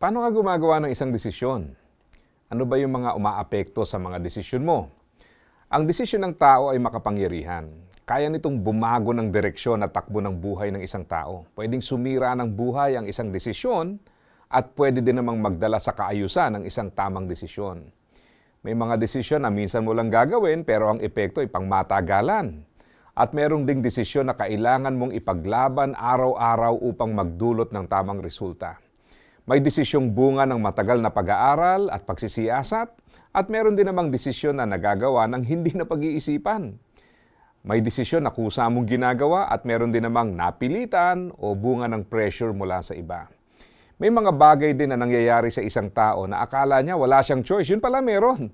Paano ka gumagawa ng isang desisyon? Ano ba yung mga umaapekto sa mga desisyon mo? Ang desisyon ng tao ay makapangyarihan. Kaya nitong bumago ng direksyon at takbo ng buhay ng isang tao. Pwedeng sumira ng buhay ang isang desisyon at pwede din namang magdala sa kaayusan ng isang tamang desisyon. May mga desisyon na minsan mo lang gagawin pero ang epekto ay pangmatagalan. At merong ding desisyon na kailangan mong ipaglaban araw-araw upang magdulot ng tamang resulta. May desisyong bunga ng matagal na pag-aaral at pagsisiyasat at meron din namang desisyon na nagagawa ng hindi na pag-iisipan. May desisyon na kusa mong ginagawa at meron din namang napilitan o bunga ng pressure mula sa iba. May mga bagay din na nangyayari sa isang tao na akala niya wala siyang choice. Yun pala meron.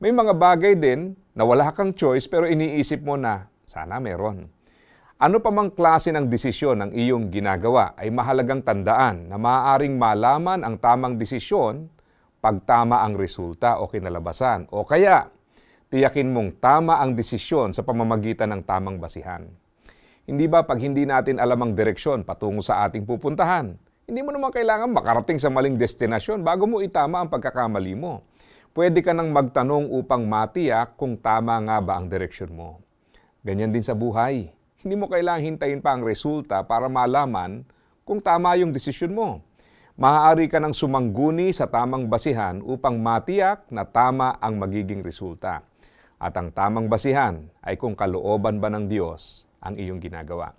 May mga bagay din na wala kang choice pero iniisip mo na sana meron. Ano pa mang klase ng desisyon ang iyong ginagawa ay mahalagang tandaan na maaaring malaman ang tamang desisyon pag tama ang resulta o kinalabasan. O kaya, tiyakin mong tama ang desisyon sa pamamagitan ng tamang basihan. Hindi ba pag hindi natin alam ang direksyon patungo sa ating pupuntahan, hindi mo naman kailangan makarating sa maling destinasyon bago mo itama ang pagkakamali mo. Pwede ka nang magtanong upang matiyak kung tama nga ba ang direksyon mo. Ganyan din sa buhay. Hindi mo kailangang hintayin pa ang resulta para malaman kung tama yung desisyon mo. Maaari ka nang sumangguni sa tamang basihan upang matiyak na tama ang magiging resulta. At ang tamang basihan ay kung kalooban ba ng Diyos ang iyong ginagawa.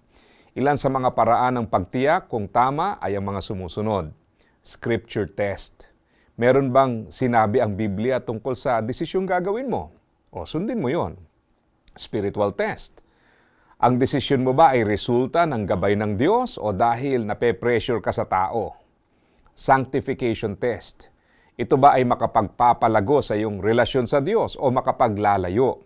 Ilan sa mga paraan ng pagtiyak kung tama ay ang mga sumusunod. Scripture test. Meron bang sinabi ang Biblia tungkol sa desisyong gagawin mo? O sundin mo yon. Spiritual test. Ang desisyon mo ba ay resulta ng gabay ng Diyos o dahil nape-pressure ka sa tao? Sanctification test. Ito ba ay makapagpapalago sa iyong relasyon sa Diyos o makapaglalayo?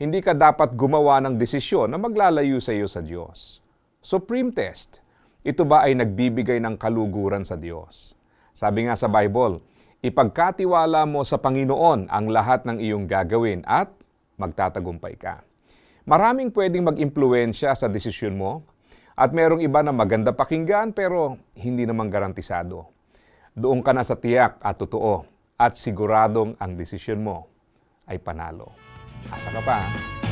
Hindi ka dapat gumawa ng desisyon na maglalayo sa iyo sa Diyos. Supreme test. Ito ba ay nagbibigay ng kaluguran sa Diyos? Sabi nga sa Bible, ipagkatiwala mo sa Panginoon ang lahat ng iyong gagawin at magtatagumpay ka. Maraming pwedeng mag-impluensya sa desisyon mo at merong iba na maganda pakinggan pero hindi naman garantisado. Doon ka na sa tiyak at totoo at siguradong ang desisyon mo ay panalo. Asa ka pa? ha?